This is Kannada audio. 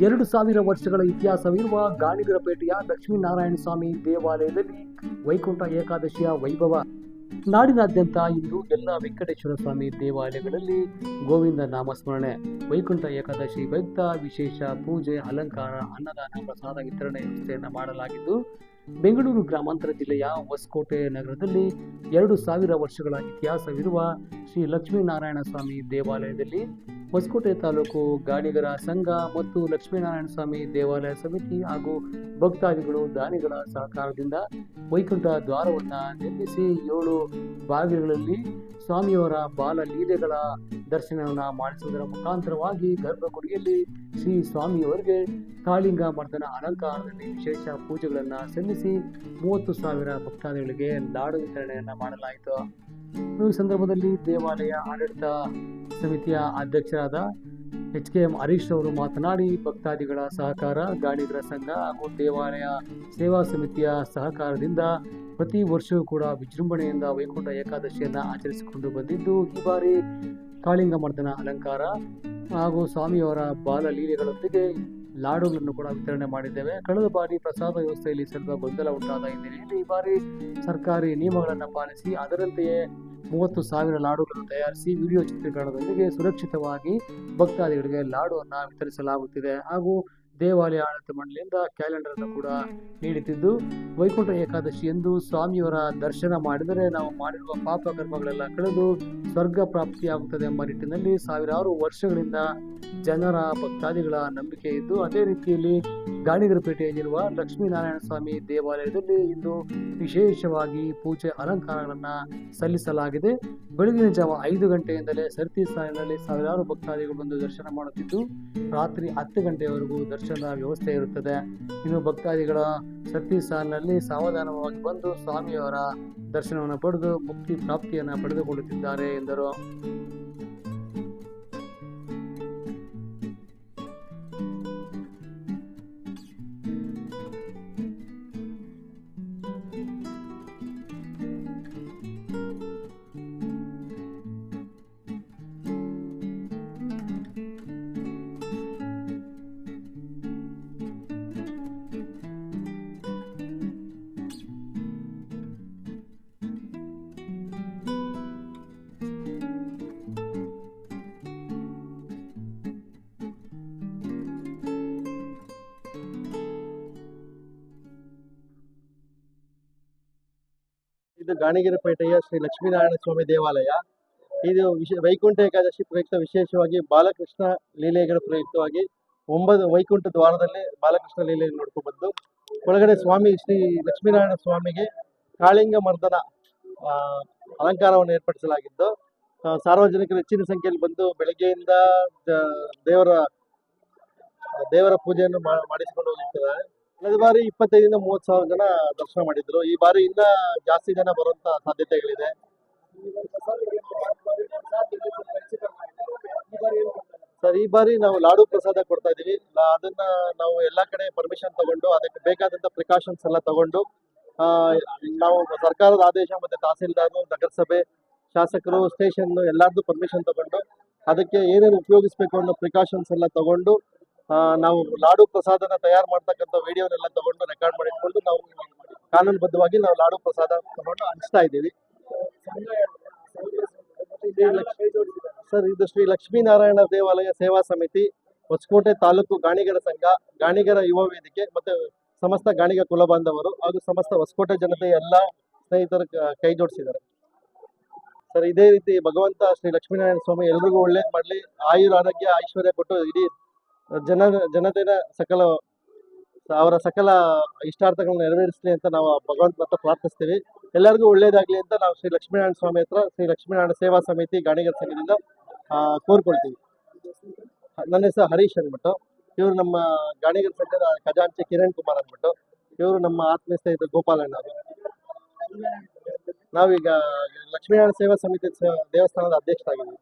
ಎರಡು ಸಾವಿರ ವರ್ಷಗಳ ಇತಿಹಾಸವಿರುವ ಗಾಣಿಗರಪೇಟೆಯ ಲಕ್ಷ್ಮೀನಾರಾಯಣ ಸ್ವಾಮಿ ದೇವಾಲಯದಲ್ಲಿ ವೈಕುಂಠ ಏಕಾದಶಿಯ ವೈಭವ. ನಾಡಿನಾದ್ಯಂತ ಇಂದು ಎಲ್ಲ ವೆಂಕಟೇಶ್ವರ ಸ್ವಾಮಿ ದೇವಾಲಯಗಳಲ್ಲಿ ಗೋವಿಂದ ನಾಮಸ್ಮರಣೆ. ವೈಕುಂಠ ಏಕಾದಶಿ ಪ್ರಯುಕ್ತ ವಿಶೇಷ ಪೂಜೆ, ಅಲಂಕಾರ, ಅನ್ನದಾನ, ಪ್ರಸಾದ ವಿತರಣೆ ವ್ಯವಸ್ಥೆಯನ್ನು ಮಾಡಲಾಗಿದ್ದು, ಬೆಂಗಳೂರು ಗ್ರಾಮಾಂತರ ಜಿಲ್ಲೆಯ ಹೊಸಕೋಟೆ ನಗರದಲ್ಲಿ ಎರಡು ಸಾವಿರ ವರ್ಷಗಳ ಇತಿಹಾಸವಿರುವ ಶ್ರೀ ಲಕ್ಷ್ಮೀನಾರಾಯಣ ಸ್ವಾಮಿ ದೇವಾಲಯದಲ್ಲಿ ಹೊಸಕೋಟೆ ತಾಲೂಕು ಗಾಣಿಗರ ಸಂಘ ಮತ್ತು ಲಕ್ಷ್ಮೀನಾರಾಯಣ ಸ್ವಾಮಿ ದೇವಾಲಯ ಸಮಿತಿ ಹಾಗೂ ಭಕ್ತಾದಿಗಳು ದಾನಿಗಳ ಸಹಕಾರದಿಂದ ವೈಕುಂಠ ದ್ವಾರವನ್ನು ನಿರ್ಮಿಸಿ ಏಳು ಬಾಗಿಲುಗಳಲ್ಲಿ ಸ್ವಾಮಿಯವರ ಬಾಲ ಲೀಲೆಗಳ ದರ್ಶನವನ್ನು ಮಾಡಿಸುವುದರ ಮುಖಾಂತರವಾಗಿ ಗರ್ಭಗುಡಿಯಲ್ಲಿ ಶ್ರೀ ಸ್ವಾಮಿಯವರಿಗೆ ಕಾಳಿಂಗ ಮರ್ದನ ಅಲಂಕಾರದಲ್ಲಿ ವಿಶೇಷ ಪೂಜೆಗಳನ್ನು ಸಲ್ಲಿಸಿ ಮೂವತ್ತು ಸಾವಿರ ಭಕ್ತಾದಿಗಳಿಗೆ ಲಾಡು ವಿತರಣೆಯನ್ನು ಮಾಡಲಾಯಿತು. ಈ ಸಂದರ್ಭದಲ್ಲಿ ದೇವಾಲಯ ಆಡಳಿತ ಸಮಿತಿಯ ಅಧ್ಯಕ್ಷರಾದ ಎಚ್ ಕೆ ಎಂ ಹರೀಶ್ ಅವರು ಮಾತನಾಡಿ ಭಕ್ತಾದಿಗಳ ಸಹಕಾರ, ಗಾಣಿಗರ ಸಂಘ ಹಾಗೂ ದೇವಾಲಯ ಸೇವಾ ಸಮಿತಿಯ ಸಹಕಾರದಿಂದ ಪ್ರತಿ ವರ್ಷವೂ ಕೂಡ ವಿಜೃಂಭಣೆಯಿಂದ ವೈಕುಂಠ ಏಕಾದಶಿಯನ್ನು ಆಚರಿಸಿಕೊಂಡು ಬಂದಿದ್ದು, ಈ ಬಾರಿ ಕಾಳಿಂಗ ಮರ್ದನ ಅಲಂಕಾರ ಹಾಗೂ ಸ್ವಾಮಿಯವರ ಬಾಲ ಲೀಲೆಗಳೊಂದಿಗೆ ಲಾಡುಗಳನ್ನು ಕೂಡ ವಿತರಣೆ ಮಾಡಿದ್ದೇವೆ. ಕಳೆದ ಬಾರಿ ಪ್ರಸಾದ ವ್ಯವಸ್ಥೆಯಲ್ಲಿ ಸ್ವಲ್ಪ ಗೊಂದಲ ಉಂಟಾದ ಹಿನ್ನೆಲೆಯಲ್ಲಿ ಈ ಬಾರಿ ಸರ್ಕಾರಿ ನಿಯಮಗಳನ್ನು ಪಾಲಿಸಿ ಅದರಂತೆಯೇ ಮೂವತ್ತು ಸಾವಿರ ಲಾಡುಗಳನ್ನು ತಯಾರಿಸಿ ವಿಡಿಯೋ ಚಿತ್ರೀಕರಣದೊಂದಿಗೆ ಸುರಕ್ಷಿತವಾಗಿ ಭಕ್ತಾದಿಗಳಿಗೆ ಲಾಡುವನ್ನು ವಿತರಿಸಲಾಗುತ್ತಿದೆ. ಹಾಗೂ ದೇವಾಲಯ ಆಡಳಿತ ಮಂಡಳಿಯಿಂದ ಕ್ಯಾಲೆಂಡರ್ ಅನ್ನು ಕೂಡ ನೀಡುತ್ತಿದ್ದು ವೈಕುಂಠ ಏಕಾದಶಿ ಎಂದು ಸ್ವಾಮಿಯವರ ದರ್ಶನ ಮಾಡಿದರೆ ನಾವು ಮಾಡಿರುವ ಪಾಪ ಕರ್ಮಗಳೆಲ್ಲ ಕಳೆದು ಸ್ವರ್ಗ ಪ್ರಾಪ್ತಿಯಾಗುತ್ತದೆ ಎಂಬ ನಿಟ್ಟಿನಲ್ಲಿ ಸಾವಿರಾರು ವರ್ಷಗಳಿಂದ ಜನರ ಭಕ್ತಾದಿಗಳ ನಂಬಿಕೆ ಇದ್ದು, ಅದೇ ರೀತಿಯಲ್ಲಿ ಗಾಣಿಗರಪೇಟೆಯಲ್ಲಿರುವ ಲಕ್ಷ್ಮೀನಾರಾಯಣ ಸ್ವಾಮಿ ದೇವಾಲಯದಲ್ಲಿ ಇಂದು ವಿಶೇಷವಾಗಿ ಪೂಜೆ ಅಲಂಕಾರಗಳನ್ನು ಸಲ್ಲಿಸಲಾಗಿದೆ. ಬೆಳಗಿನ ಜಾವ ಐದು ಗಂಟೆಯಿಂದಲೇ ಸರತಿ ಸಾಲಿನಲ್ಲಿ ಸಾವಿರಾರು ಭಕ್ತಾದಿಗಳು ಬಂದು ದರ್ಶನ ಮಾಡುತ್ತಿದ್ದು, ರಾತ್ರಿ ಹತ್ತು ಗಂಟೆಯವರೆಗೂ ದರ್ಶನದ ವ್ಯವಸ್ಥೆ ಇರುತ್ತದೆ. ಇನ್ನು ಭಕ್ತಾದಿಗಳ ಸತಿ ಸಾಲಿನಲ್ಲಿ ಸಾವಧಾನವಾಗಿ ಬಂದು ಸ್ವಾಮಿಯವರ ದರ್ಶನವನ್ನು ಪಡೆದು ಮುಕ್ತಿ ಪ್ರಾಪ್ತಿಯನ್ನು ಪಡೆದುಕೊಳ್ಳುತ್ತಿದ್ದಾರೆ ಎಂದರು. ಇದು ಗಾಣಿಗಿರಪೇಟೆಯ ಶ್ರೀ ಲಕ್ಷ್ಮೀನಾರಾಯಣ ಸ್ವಾಮಿ ದೇವಾಲಯ. ಇದು ವಿಶ, ವೈಕುಂಠ ಏಕಾದಶಿ ಪ್ರಯುಕ್ತ ವಿಶೇಷವಾಗಿ ಬಾಲಕೃಷ್ಣ ಲೀಲೆಗಳ ಪ್ರಯುಕ್ತವಾಗಿ ಒಂಬತ್ತು, ವೈಕುಂಠ ದ್ವಾರದಲ್ಲಿ ಬಾಲಕೃಷ್ಣ ಲೀಲೆಯನ್ನು ನೋಡ್ಕೊಂಡು ಬಂದು ಒಳಗಡೆ ಸ್ವಾಮಿ ಶ್ರೀ ಲಕ್ಷ್ಮೀನಾರಾಯಣ ಸ್ವಾಮಿಗೆ ಕಾಳಿಂಗ ಮರ್ದನ ಅಲಂಕಾರವನ್ನು ಏರ್ಪಡಿಸಲಾಗಿದ್ದು ಸಾರ್ವಜನಿಕರು ಹೆಚ್ಚಿನ ಸಂಖ್ಯೆಯಲ್ಲಿ ಬಂದು ಬೆಳಗ್ಗೆಯಿಂದ ದೇವರ ದೇವರ ಪೂಜೆಯನ್ನು ಮಾಡಿಸಿಕೊಂಡು ಹೋಗಿರ್ತಾರೆ ಕಳೆದ ಬಾರಿ ಇಪ್ಪತ್ತೈದರಿಂದ ಮೂವತ್ತು ಸಾವಿರ ಜನ ದರ್ಶನ ಮಾಡಿದ್ರು. ಈ ಬಾರಿ ಇನ್ನ ಜಾಸ್ತಿ ಜನ ಬರುವಂತ ಸಾಧ್ಯತೆಗಳಿದೆ. ಸರ್, ಈ ಬಾರಿ ನಾವು ಲಾಡು ಪ್ರಸಾದ ಕೊಡ್ತಾ ಇದೀವಿ ಅದನ್ನ ನಾವು ಎಲ್ಲಾ ಕಡೆ ಪರ್ಮಿಷನ್ ತಗೊಂಡು, ಅದಕ್ಕೆ ಬೇಕಾದಂತ ಪ್ರಿಕಾಷನ್ಸ್ ಎಲ್ಲ ತಗೊಂಡು ನಾವು ಸರ್ಕಾರದ ಆದೇಶ ಮತ್ತೆ ತಹಸೀಲ್ದಾರ್, ನಗರಸಭೆ ಶಾಸಕರು ಸ್ಟೇಷನ್ ಎಲ್ಲಾರ್ದು ಪರ್ಮಿಷನ್ ತಗೊಂಡು, ಅದಕ್ಕೆ ಏನೇನು ಉಪಯೋಗಿಸ್ಬೇಕು ಅನ್ನೋ ಪ್ರಿಕಾಷನ್ಸ್ ಎಲ್ಲ ತಗೊಂಡು ನಾವು ಲಾಡು ಪ್ರಸಾದನ ತಯಾರು ಮಾಡ್ತಕ್ಕಂಥ ವಿಡಿಯೋನೆಲ್ಲ ತಗೊಂಡು ರೆಕಾರ್ಡ್ ಮಾಡಿಟ್ಕೊಂಡು ನಾವು ಕಾನೂನುಬದ್ಧವಾಗಿ ನಾವು ಲಾಡು ಪ್ರಸಾದ ತಗೊಂಡು ಹಂಚ್ತಾ ಇದ್ದೀವಿ. ಸರ್, ಇದು ಶ್ರೀ ಲಕ್ಷ್ಮೀನಾರಾಯಣ ದೇವಾಲಯ ಸೇವಾ ಸಮಿತಿ, ಹೊಸಕೋಟೆ ತಾಲೂಕು ಗಾಣಿಗರ ಸಂಘ, ಗಾಣಿಗರ ಯುವ ವೇದಿಕೆ ಮತ್ತೆ ಸಮಸ್ತ ಗಾಣಿಗ ಕುಲ ಬಾಂಧವರು ಹಾಗೂ ಸಮಸ್ತ ಹೊಸಕೋಟೆ ಜನತೆ ಎಲ್ಲ ಸ್ನೇಹಿತರ ಕ- ಜೋಡಿಸಿದ್ದಾರೆ. ಸರ್, ಇದೇ ರೀತಿ ಭಗವಂತ ಶ್ರೀ ಲಕ್ಷ್ಮೀನಾರಾಯಣ ಸ್ವಾಮಿ ಎಲ್ರಿಗೂ ಒಳ್ಳೇದು ಮಾಡಲಿ. ಆಯುರ್ ಆರೋಗ್ಯ, ಐಶ್ವರ್ಯ ಕೊಟ್ಟು ಇಡೀ ಜನ ಜನತೆಯ ಸಕಲ, ಅವರ ಸಕಲ ಇಷ್ಟಾರ್ಥಗಳನ್ನ ನೆರವೇರಿಸಲಿ ಅಂತ ನಾವು ಭಗವಂತ ಹತ್ರ ಪ್ರಾರ್ಥಿಸ್ತೀವಿ. ಎಲ್ಲರಿಗೂ ಒಳ್ಳೇದಾಗ್ಲಿ ಅಂತ ನಾವು ಶ್ರೀ ಲಕ್ಷ್ಮೀನಾರಾಯಣ ಸ್ವಾಮಿ ಹತ್ರ, ಶ್ರೀ ಲಕ್ಷ್ಮೀನಾರಾಯಣ ಸೇವಾ ಸಮಿತಿ ಗಾಣಿಗರ ಸಂಘದಿಂದ ಕೋರ್ಕೊಳ್ತೀವಿ. ನನ್ನ ಹೆಸರು ಹರೀಶ್ ಅಂದ್ಬಿಟ್ಟು, ಇವರು ನಮ್ಮ ಗಾಣಿಗರ ಸಂಘದ ಖಜಾಂಚಿ ಕಿರಣ್ ಕುಮಾರ್ ಅಂದ್ಬಿಟ್ಟು, ಇವರು ನಮ್ಮ ಆತ್ಮೀಯ ಸ್ನೇಹಿತ ಗೋಪಾಲಣ್ಣ ಅವರು. ನಾವೀಗ ಲಕ್ಷ್ಮೀನಾರಾಯಣ ಸೇವಾ ಸಮಿತಿ ದೇವಸ್ಥಾನದ ಅಧ್ಯಕ್ಷರಾಗಿದ್ದೀವಿ.